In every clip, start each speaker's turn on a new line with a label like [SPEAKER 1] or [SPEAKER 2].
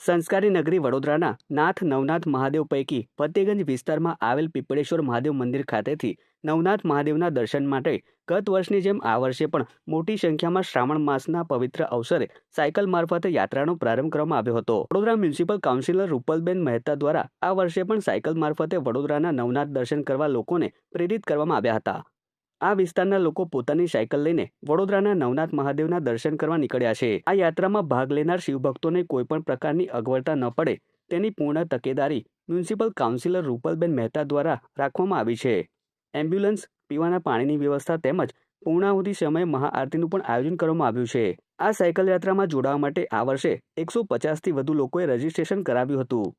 [SPEAKER 1] સંસ્કારી નગરી વડોદરાના નાથ નવનાથ મહાદેવ પૈકી ફતેગંજ વિસ્તારમાં આવેલ પીપળેશ્વર મહાદેવ મંદિર ખાતેથી નવનાથ મહાદેવના દર્શન માટે ગત વર્ષની જેમ આ વર્ષે પણ મોટી સંખ્યામાં શ્રાવણ માસના પવિત્ર અવસરે સાયકલ મારફતે યાત્રાનો પ્રારંભ કરવામાં આવ્યો હતો. વડોદરા મ્યુનિસિપલ કાઉન્સિલર રૂપલબેન મહેતા દ્વારા આ વર્ષે પણ સાયકલ મારફતે વડોદરાના નવનાથ દર્શન કરવા લોકોને પ્રેરિત કરવામાં આવ્યા હતા. આ વિસ્તારના લોકો પોતાની સાયકલ લઈને વડોદરાના નવનાથ મહાદેવના દર્શન કરવા નીકળ્યા છે. આ યાત્રામાં ભાગ લેનાર શિવભક્તોને કોઈપણ પ્રકારની અગવડતા ન પડે તેની પૂર્ણ તકેદારી મ્યુનિસિપલ કાઉન્સિલર રૂપલબેન મહેતા દ્વારા રાખવામાં આવી છે. એમ્બ્યુલન્સ, પીવાના પાણીની વ્યવસ્થા તેમજ પૂર્ણાહુતિ સમયે મહાઆરતીનું પણ આયોજન કરવામાં આવ્યું છે. આ સાયકલ યાત્રામાં જોડાવા માટે આ વર્ષે એકસો પચાસથી વધુ લોકોએ રજીસ્ટ્રેશન કરાવ્યું હતું.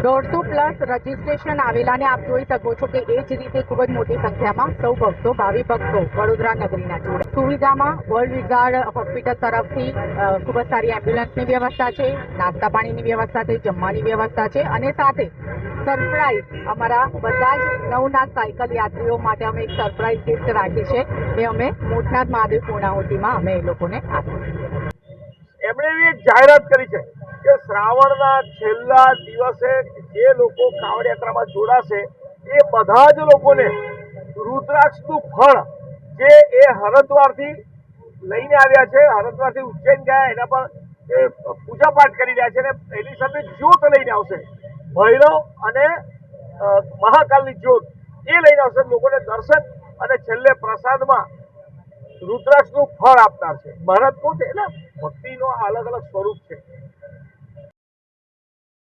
[SPEAKER 2] દોઢસો પ્લસ રજીસ્ટ્રેશન આવેલાને આપ જોઈ શકો છો કે એ જ રીતે ખૂબ જ મોટી સંખ્યામાં સૌ ભક્તો, ભાવિ ભક્તો વડોદરા નગરીના જોડે સુવિધામાં વર્લ્ડ વિઝાર્ડ હોસ્પિટલ તરફથી ખૂબ જ સારી એમ્બ્યુલન્સની વ્યવસ્થા છે, નાસ્તા પાણીની વ્યવસ્થા છે, જમવાની વ્યવસ્થા છે અને સાથે સરપ્રાઈઝ. અમારા બધા જ નવનાથ સાયકલ યાત્રીઓ માટે અમે એક સરપ્રાઈઝ ગિફ્ટ રાખી છે, એ અમે મોટનાથ મહાદેવ પૂર્ણાહુતિમાં અમે એ લોકોને આપીશું.
[SPEAKER 3] એમણે એવી એક જાહેરાત કરી છે કે શ્રાવણના છેલ્લા દિવસે જે લોકો કાવડ યાત્રામાં જોડાશે, એ બધા જ લોકોને રુદ્રાક્ષનું ફળ જે એ હરદ્વારથી લઈને આવ્યા છે, હરદ્વારથી ઉજ્જૈન ગયા, એના પર એ પૂજા પાઠ કરી રહ્યા છે અને એની સાથે જ્યોત લઈને આવશે. ભૈરવ અને મહાકાલની જ્યોત એ લઈને આવશે લોકોને દર્શન અને છેલ્લે પ્રસાદમાં રુદ્રાક્ષનું ફળ આપનાર છે. મહારાજ કહું છે એટલે ભક્તિનો અલગ અલગ સ્વરૂપ છે.